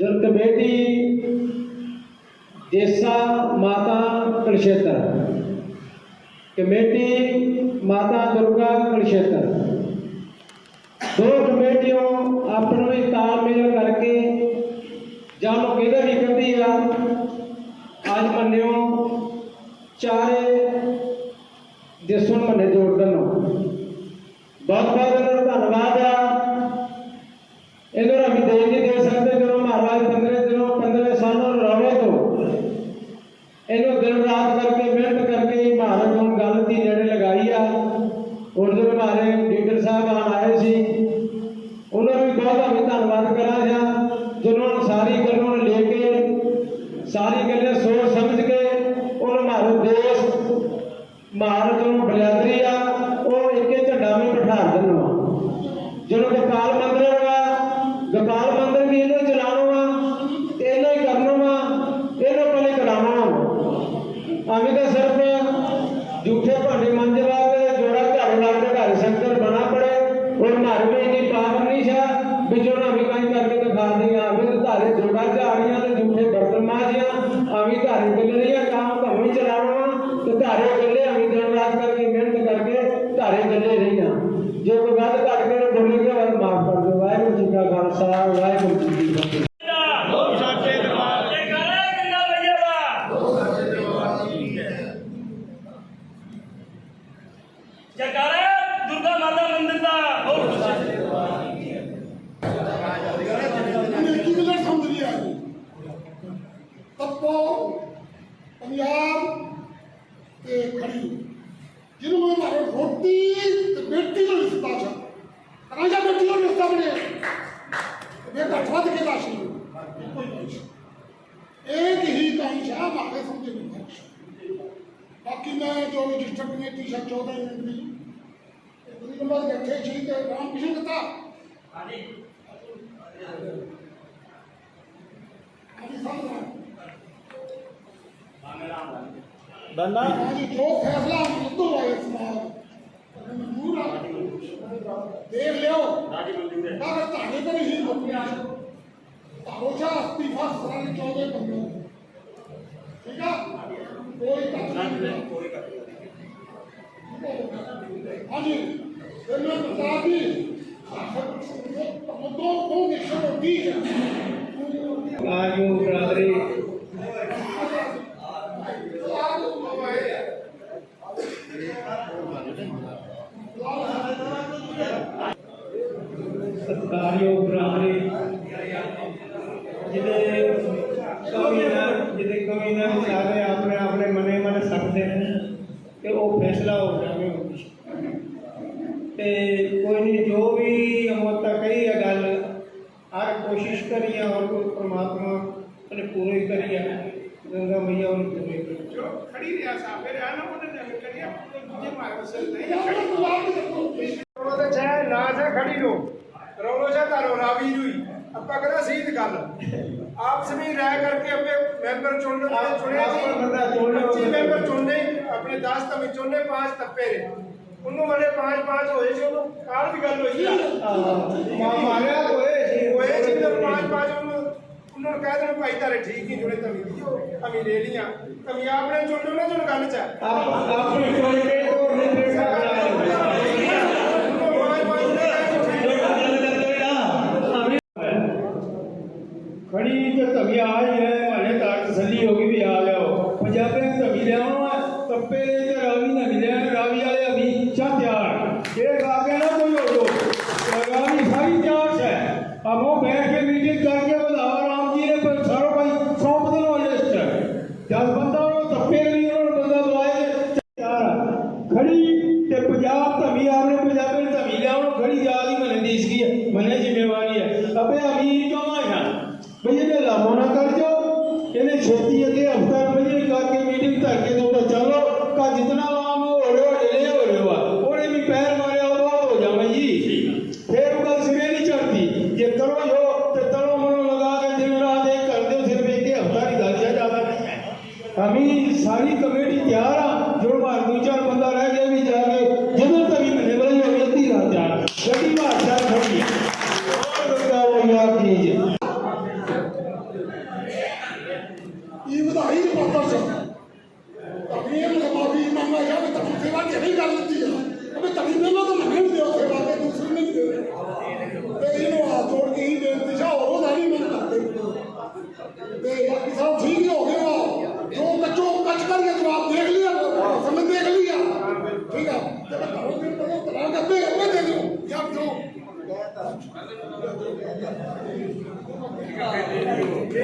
ਜਨ ਕਮੇਟੀ ਦੇਸਾ ਮਾਤਾ ਕਲਸ਼ੇਤਰ ਕਮੇਟੀ ਮਾਤਾ ਦੁਰਗਾ ਕਲਸ਼ੇਤਰ ਦੋ ਕਮੇਟੀਆਂ ਆਪਣਾ ਵੀ ਤਾਲਮੇਲ ਕਰਕੇ ਜਾਂ ਲੋਕ ਇਹਦਾ ਵੀ ਕਹਿੰਦੀ ਆ। ਅੱਜ ਮੰਨਿਓ ਚਾਰੇ ਦੇਸੋਂ ਮੰਨੇ ਜੋੜ ਦਨੋ ਬਹੁਤ ਬਹੁਤ ਧੰਨਵਾਦ ਆ। ਇਹਨਾਂ ਨੂੰ ਅਸੀਂ ਦੇ ਨਹੀਂ ਦੇ ਸਕਦੇ, ਜਦੋਂ ਮਹਾਰਾਜ 15 ਦਿਨੋਂ 15 ਸਾਲਾਂ ਰਵੇ ਤੋਂ। ਇਹਨੂੰ ਦਿਨ ਰਾਤ ਕਰਕੇ, ਮਿਹਨਤ ਕਰਕੇ ਹੀ ਮਹਾਰਾਜ ਨੂੰ ਗੱਲ ਦੀ ਨੇੜੇ ਲਗਾਈ ਆ। ਔਰ ਜਦੋਂ ਹਮਾਰੇ ਲੀਡਰ ਸਾਹਿਬਾਨ ਆਏ ਸੀ। ਉਹਨਾਂ ਨੂੰ ਵੀ ਬਹੁਤ ਅਸੀਂ ਧੰਨਵਾਦ ਕਰਾਂਗਾ ਜਿਨ੍ਹਾਂ ਨੇ ਸਾਰੀ ਗੱਲਾਂ ਨੂੰ ਲੈ ਕੇ, ਸਾਰੀ ਗੱਲਾਂ ਸੋਚ ਸਮਝ ਕੇ, ਉਹਨਾਂ ਮਾਰੇ ਦੇਸ਼ ਮਾਰਗ ਨੂੰ ਬਲਿਆਦਰੀ ਆ ਉਹ ਇੱਕੇ ਝੰਡਾ ਵਿੱਚ ਬਿਠਾ ਦੇਣਾ ਜਦੋਂ ਗੋਪਾਲ ਮੰਦਰ ਵਾ ਗੋਪਾਲ ਮੰਦਰ ਵੀ ਇਹਨੇ ਚਲਾਉਣਾ ਵਾ ਤੇ ਇਹਨੇ ਹੀ ਕਰਨਾ ਵਾ, ਇਹਨੇ ਪਹਿਲੇ ਕਰਾਉਣਾ ਵਾ। ਆਵੇਂ ਤਾਂ ਸਿਰਫ ਝੂਠੇ ਭਾਂਡੇ ਮੰਜਵਾ ਕੇ ਜੋੜਾ ਘਰ ਲਾ ਕੇ ਘਰ ਸੰਕਰ ਬਣਾ ਪੜੇ ਔਰ ਮਾਰ ਵੀ ਨਹੀਂ ਪਾਵਰ ਨਹੀਂ ਛਾ ਵਿਚੋਂ ਵੀ ਕਾਈ ਕਰਕੇ ਦਿਖਾ ਦੀਆਂ ਆਵੇਂ ਤਾਂ ਧਾਰੇ ਜੋੜਾ ਝਾੜੀਆਂ ਤੇ ਝੂਠੇ ਬਰਤਨ ਮਾਜੀਆਂ ਆਵੇਂ ਧਾਰੇ ਗੱਲੇ ਕੰਮ ਭਾਵੇਂ ਚਲਾਉਣਾ ਤੇ ਧਾਰੇ ਗੱਲੇ ਆਵੇਂ ਦਿਨ ਰਾਤ ਕਰਕੇ ਮਿਹਨਤ ਕਰਕੇ ਧਾਰੇ ਗੱਲੇ ਰਹੀਆਂ ਜੇ ਕੋਈ ਗੱਲ ਘੱਟ ਕੇ ਬੋਲੀ ਗਿਆ ਤਾਂ ਮਾਫ ਕਰ ਦਿਓ ਵਾਹਿਗੁਰੂ ਜੀ ਕਾ ਖਾਲਸਾ ਵਾਹਿਗੁਰੂ ਜੀ ਕੀ ਫਤਿਹ ਜਕਾਰੇ, ਦੁਰਗਾ ਮਾਤਾ ਮੰਦਿਰ ਦਾ ਬਹੁਤ ਅਮਰੀਕੀ ਮਿਲਰ ਸਮਝਦੀ ਆ ਜੀ। ਤੱਪੋ, ਪੰਜਾਬ ਤੇ ਖੜੀ। ਜਿਹਨੂੰ ਮੈਂ ਮਾਰੇ ਰੋਟੀ ਤੇ ਬੇਟੀ ਦਾ ਰਿਸ਼ਤਾ ਛਾ ਰਾਜਾ ਬੇਟੀ ਦਾ ਰਿਸ਼ਤਾ ਬਣੇ ਇਹ ਗੱਠਵਾ ਦੇ ਕੇ ਲਾਸ਼ੀ ਇੱਕ ਹੀ ਕਹੀਂ ਸ਼ਾਹ ਮਾਰੇ ਸਮਝੇ ਨਹੀਂ ਬਾਕੀ ਮੈਂ ਜੋ ਰਜਿਸਟਰ ਡਿਸਟ੍ਰਿਕਟ ਕਮੇਟੀ ਸ਼ਾ 14 ਮਿੰਟ ਦੀ ਤੇ ਰਾਮ ਕਿਸ਼ਨ ਕਥਾ ਹਾਂਜੀ। ਸਾਹਮਣੇ ਬੰਦਾ ਜੋ। ਫੈਸਲਾ ਮੁੱਦੂ ਆਏ ਸਮਾਜ ਮਨਜ਼ੂਰ ਆ ਦੇਖ ਲਿਓ। ਰਾਜੀ ਮੰਜੂਰ ਹੈ ਤਾਂ ਤੁਹਾਡੇ ਕੋਲ ਹੀ ਮੁੱਕਿਆ ਤਾਰੋ ਚਾ ਅਸਤੀਫਾ ਸਰਾਂ ਚੌਦੇ ਬੰਦੇ ਠੀਕ ਆ? ਕੋਈ ਕੱਟ ਨਹੀਂ। ਕੋਈ ਕੱਟ ਹਾਂਜੀ। ਇਹਨਾਂ ਬਤਾ ਦੀ ਮੁੱਦੋ ਕੋ ਨਿਸ਼ਾਨ ਹੋਤੀ ਹੈ? ਆਜੋ ਬਰਾਦਰੀ ਸਤਿਕਾਰਯੋਗ ਬਰਾਦਰੀ ਜਿਹਦੇ ਕਵੀ ਨਾ ਜਿਹਦੇ ਕਵੀ ਨਾ ਸਾਰੇ ਆਪਣੇ ਆਪਣੇ ਮਨੇ ਮਨ ਸਕਦੇ ਨੇ ਤੇ ਉਹ ਫੈਸਲਾ ਹੋ ਜਾਵੇ ਤੇ ਕੋਈ ਨਹੀਂ ਜੋ ਵੀ ਅਮੋਤਾ ਕਹੀ ਹੈ ਗੱਲ ਹਰ ਕੋਸ਼ਿਸ਼ ਕਰੀਏ ਔਰ ਪ੍ਰਮਾਤਮਾ ਨੇ ਪੂਰੀ ਕਰੀਏ ਗੰਗਾ ਮਈਆ ਉਹਨੂੰ ਪੂਰੀ ਕਰੀ ਜੋ ਖੜੀ ਰਿਹਾ ਸਾਫੇ ਰਿਹਾ ਨਾ ਉਹਨੇ ਨਵੇਂ ਕਰਿਆ ਦੂਜੇ ਮਾਰਗ ਸੇ ਨਹੀਂ ਰੋਲੋ ਤੇ ਚਾਹ ਨਾ ਚਾਹ ਖੜੀ ਰੋ ਰੋਲੋ ਚਾਹ ਤਾਰੋ ਰਾਵੀ ਜੂਈ। ਆਪਾਂ ਕਰਾ ਸੀਧ ਗੱਲ। ਆਪਸ ਵਿੱਚ ਰਾਇ ਕਰਕੇ ਆਪਣੇ ਮੈਂਬਰ ਚੁਣਨ ਵਾਲੇ ਚੁਣੇ ਆਪਣਾ ਬੰਦਾ ਚੁਣ ਲਓ। 25 ਮੈਂਬਰ ਚੁਣਨੇ ਆਪਣੇ 10 ਤਾਂ ਵਿੱਚ ਚੁਣਨੇ 5 ਤੱਪੇ ਨੇ। ਉਹਨੂੰ ਵਾਲੇ 5 5 ਹੋਏ ਸੀ ਉਹਨੂੰ। ਕਾਲ ਦੀ ਗੱਲ ਹੋਈ ਆ। ਮਾ ਮਾਰਿਆ ਹੋਏ। ਹੋਏ ਸੀ ਤੇ 5 5 ਉਹਨੂੰ ਉਹਨਾਂ ਨੂੰ ਕਹਿ ਦੇਣਾ ਭਾਈ ਤਾਰੇ ਠੀਕ ਹੀ ਜੁੜੇ ਤਵੀ ਦਿਓ ਅਮੀ ਲੈ ਲੀਆਂ ਕਮੀ ਆਪਣੇ ਚੁਣ ਨਾ ਤੁਹਾਨੂੰ ਗੱਲ ਚ। ਹੈ ਆਪ ਆਪਣੀ ਚੋਣ ਕੇ ਖੜੀ ਤੇ ਧਮੀ ਹੈ ਮਾਨੇ ਤਾਂ ਤਸੱਲੀ ਹੋ ਗਈ ਵੀ ਆ ਜਾਓ। ਪੰਜਾਬੀ ਧਮੀ ਲਿਆਉਣਾ ਦੇ ਤੇ ਰਾਵੀ ਨਾ ਮਿਲਿਆ ਰਾਵੀ ਵਾਲੇ ਅਭੀ ਚਾਹ ਤਿਆਰ। ਇਹ ਗਾਗੇ ਨਾ ਕੋਈ ਹੋ ਜੋ ਰਾਵੀ ਸਾਰੀ ਤਿਆਰ ਹੈ। ਅਬੋ ਬੈਠ ਕੇ ਮੀਟਿੰਗ ਕਰਕੇ ਵਧਾਵਾ ਰਾਮ ਜੀ ਨੇ ਪਰ ਸਾਰੋ ਭਾਈ ਸੌਂਪ ਦੇਣੋ ਲਿਸਟ ਜਦ ਬੰਦਾ ਉਹਨਾਂ ਬੰਦਾ ਬੁਲਾਏ ਤਿਆਰ ਖੜੀ ਤੇ ਪੰਜਾਬ ਧਮੀ, ਆਪਣੇ ਪੰਜਾਬੀ ਨੇ ਲਿਆਉਣ ਖੜੀ ਯਾਦ ਮਨੇ ਦੇਸ਼ ਕੀ ਮਨੇ ਜ਼ਿੰਮੇਵਾਰੀ ਹੈ। ਅਬੇ ਅਮੀਰ ਕਿਉਂ ਆਇਆ ਭਈ ਇਹਨੇ ਲਾਮੋ ਨਾ ਕਰ ਜੋ ਇਹਨੇ ਛੇਤੀ ਅੱਗੇ ਹਫਤਾ ਰੁਪਏ ਕਰਕੇ ਮੀਟਿੰਗ ਧਰ ਕੇ ਦੋ ਚਲੋ ਕਾ ਜਿਤਨਾ ਆਮ ਹੋ ਰਿਹਾ ਡਲੇ ਹੋ ਰਿਹਾ ਉਹਨੇ ਵੀ ਪੈਰ ਮਾਰਿਆ ਉਹ ਬਾਅਦ ਹੋ ਜਾਵੇ ਜੀ ਫੇਰ ਉਹ ਗੱਲ ਸਿਰੇ ਨਹੀਂ ਚੜਦੀ ਜੇ ਕਰੋ ਜੋ ਤੇ ਤਲੋ ਮਨੋ ਲਗਾ ਕੇ ਦਿਨ ਰਾਤ ਇਹ ਕਰਦੇ ਹੋ ਸਿਰ ਵੇਖ ਕੇ ਹਫਤਾ ਦੀ ਗੱਲ ਜ਼ਿਆਦਾ ਨਹੀਂ ਹੈ ਅਮੀ ਸਾਰੀ ਕਮੇਟੀ ਤਿਆਰ ਆ ਜੋ ਮਾਰ ਦੋ ਚਾਰ ਬੰਦਾ ਰਹਿ ਗਿਆ ਵੀ ਜਾ ਕੇ ਜਦੋਂ ਤੱਕ ਮਹੀਨੇ ਵਾਲੀ ਹੋ ਗਈ ਅੱਧੀ ਰਾਤ ਤਿਆਰ ਗੱਡੀ ਬਾਦਸ਼ਾਹ ਖੜੀ ਹੈ ਉਹ ਬੰਦਾ ਉਹ ਯਾਰ ਕੀ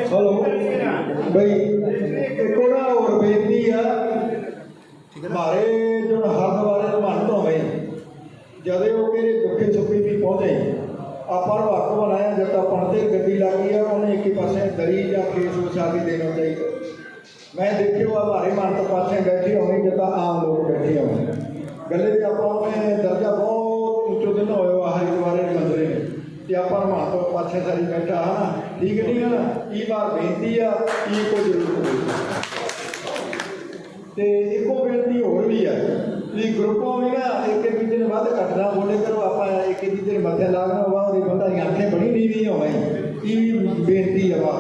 ਹਲੋ ਬਈ ਇੱਕ ਉਹਦਾ ਹੋਰ ਬੇਨਤੀ ਆ ਮਾਰੇ ਜੁਣ ਹਰ ਦੁਆਰੇ ਤੋਂ ਮਨ ਤੋਂ ਹੋਵੇ ਜਦੇ ਉਹ ਕਿਹੜੇ ਦੁੱਖੇ ਸੁੱਖੇ ਵੀ ਪਹੁੰਚੇ ਆਪਾਂ ਨੂੰ ਹੱਕ ਬਣਾਇਆ ਜਦ ਆਪਾਂ ਤੇ ਗੱਡੀ ਲੱਗੀ ਆ ਉਹਨੇ ਇੱਕ ਹੀ ਪਾਸੇ ਦਰੀ ਜਾਂ ਕੇਸ ਵਿਛਾ ਕੇ ਦੇਣਾ ਚਾਹੀਦਾ ਮੈਂ ਦੇਖਿਓ ਆ ਮਾਰੇ ਮਨ ਤੋਂ ਪਾਸੇ ਬੈਠੇ ਹੋਣੇ ਜਿੱਦਾਂ ਆਮ ਲੋਕ ਬੈਠੇ ਹੋਣੇ ਗੱਲੇ ਦੇ ਆਪਾਂ ਉਹਨੇ ਦਰਜਾ ਬਹੁਤ ਉੱਚੋ ਦਿਨ ਹੋਇਆ ਆ ਹਰੀ ਦੁਆਰੇ ਮੰਦਰੇ ਤੇ ਆਪਾਂ ਨੂੰ ਤੋਂ ਪਾਸੇ ਸਾਰੀ ਬੈਠਾ ਹਨਾ ਠੀਕ ਨਹੀਂ ਹੈ ਇਹ ਵਾਰ ਬੇਨਤੀ ਆ? ਇਹ ਕੋਈ ਜ਼ਰੂਰਤ ਤੇ ਇੱਕੋ ਬੇਨਤੀ ਹੋਰ ਵੀ ਆ। ਵੀ ਗਰੁੱਪੋਂ ਵੀ ਨਾ ਇੱਕ ਇੱਕ ਦੂਜੇ ਨੂੰ ਵੱਧ ਘਟਣਾ ਬੋਲੇ ਕਰੋ ਆਪਾਂ ਇੱਕ ਇੱਕ ਦੂਜੇ ਮੱਥੇ ਲਾਗਣਾ ਵਾ ਉਹਦੀ ਬੰਦਾ ਅੱਖੇ ਬਣੀ ਨਹੀਂ ਹੋਵੇ ਇਹ ਵੀ ਬੇਨਤੀ ਆ ਵਾ